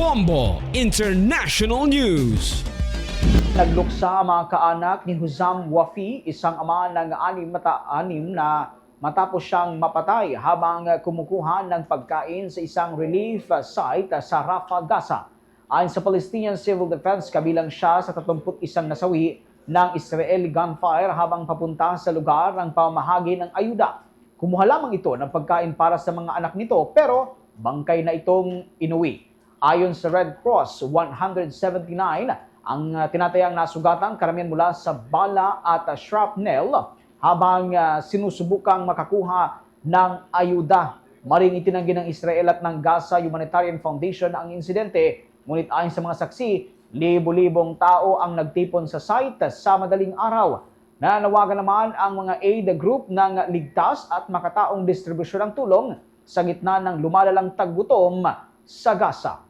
Bombo International News. Nagluksa mga kaanak ni Huzam Wafi, isang ama ng anim, mata, anim na matapos siyang mapatay habang kumukuha ng pagkain sa isang relief site sa Rafah, Gaza. Ayon sa Palestinian Civil Defense, kabilang siya sa 31 nasawi ng Israeli gunfire habang papunta sa lugar ng pamahagi ng ayuda. Kumuha lamang ito ng pagkain para sa mga anak nito pero bangkay na itong inuwi. Ayon sa Red Cross, 179 ang uh, tinatayang nasugatan karamihan mula sa bala at shrapnel habang uh, sinusubukang makakuha ng ayuda. Maring itinanggi ng Israel at ng Gaza Humanitarian Foundation ang insidente, ngunit ayon sa mga saksi, libo-libong tao ang nagtipon sa site sa madaling araw. Nananawagan naman ang mga aid group ng ligtas at makataong distribusyon ng tulong sa gitna ng lumalalang taggutom sa Gaza.